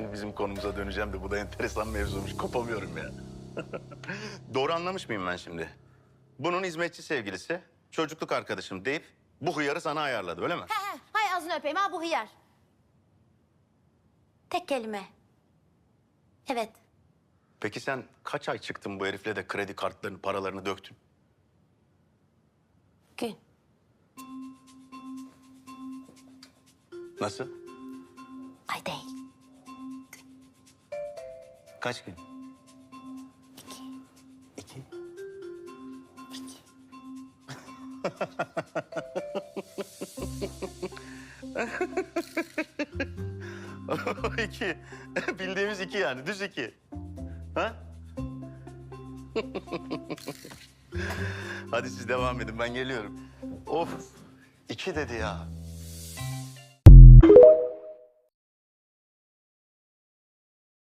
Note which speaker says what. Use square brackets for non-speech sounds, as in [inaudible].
Speaker 1: Şimdi bizim konumuza döneceğim de bu da enteresan mevzuymuş. Kopamıyorum ya. [laughs] Doğru anlamış mıyım ben şimdi? Bunun hizmetçi sevgilisi, çocukluk arkadaşım deyip bu hıyarı sana ayarladı öyle mi?
Speaker 2: He he. Hay ağzını öpeyim ha bu hıyar. Tek kelime. Evet.
Speaker 1: Peki sen kaç ay çıktın bu herifle de kredi kartlarını, paralarını döktün?
Speaker 2: Gün.
Speaker 1: Nasıl?
Speaker 2: Ay değil.
Speaker 1: Kaç gün? İki.
Speaker 2: İki. [laughs]
Speaker 1: iki. Bildiğimiz iki yani, düz iki. Ha? Hadi siz devam edin, ben geliyorum. Of, iki dedi ya.